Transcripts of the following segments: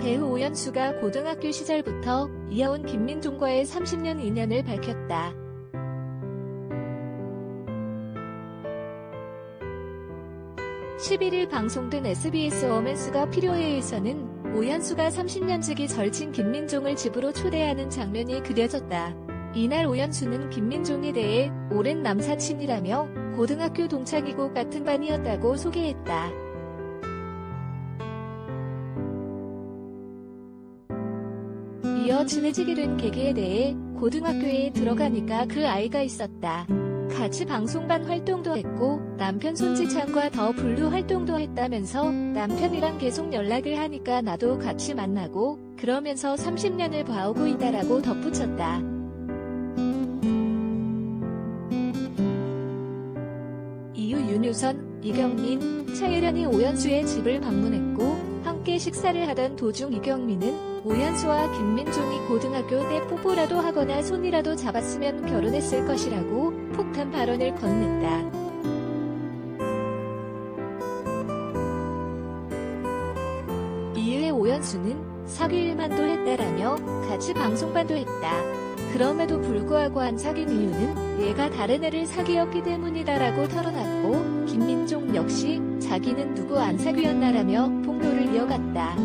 배우 오연수가 고등학교 시절부터 이어온 김민종과의 30년 인연을 밝혔다. 11일 방송된 SBS 어맨스가 필요해에서는 오연수가 30년지기 절친 김민종을 집으로 초대하는 장면이 그려졌다. 이날 오연수는 김민종에 대해 오랜 남사친이라며 고등학교 동창이고 같은 반이었다고 소개했다. 이어 친해지게 된 계기에 대해 고등학교에 들어가니까 그 아이가 있었다. 같이 방송반 활동도 했고 남편 손지창과 더 블루 활동도 했다면서 남편이랑 계속 연락을 하니까 나도 같이 만나고 그러면서 30년을 봐오고 있다라고 덧붙였다. 이후 윤유선, 이경민, 차예련이 오연수의 집을 방문했고 함께 식사를 하던 도중 이경민은 오연수와 김민종이 고등학교 때 뽀뽀라도 하거나 손이라도 잡았으면 결혼했을 것이라고 폭탄 발언을 건넸다. 이후에 오연수는 사귈만도 했다라며 같이 방송반도 했다. 그럼에도 불구하고 안 사귄 이유는 얘가 다른 애를 사귀었기 때문이다라고 털어놨고 김민종 역시 자기는 누구 안 사귀었나라며 폭로를 이어갔다.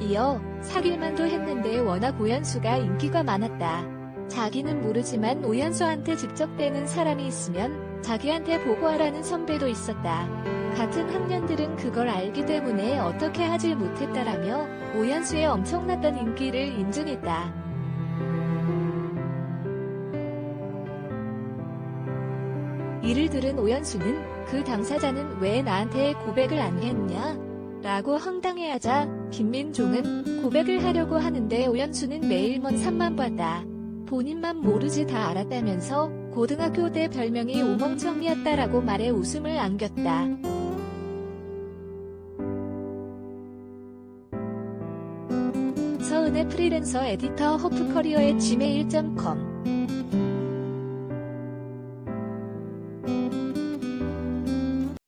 이어 사귈만도 했는데 워낙 오연수가 인기가 많았다. 자기는 모르지만 오연수한테 직접 되는 사람이 있으면 자기한테 보고하라는 선배도 있었다. 같은 학년들은 그걸 알기 때문에 어떻게 하질 못했다라며 오연수의 엄청났던 인기를 인증했다. 이를 들은 오연수는 그 당사자는 왜 나한테 고백을 안 했냐? 라고 황당해하자 김민종은 고백을 하려고 하는데 오연수는 매일 먼 산만 봤다. 본인만 모르지 다 알았다면서 고등학교 때 별명이 오멍청이었다라고 말해 웃음을 안겼다. 서은의 프리랜서 에디터 허프커리어의 gmail.com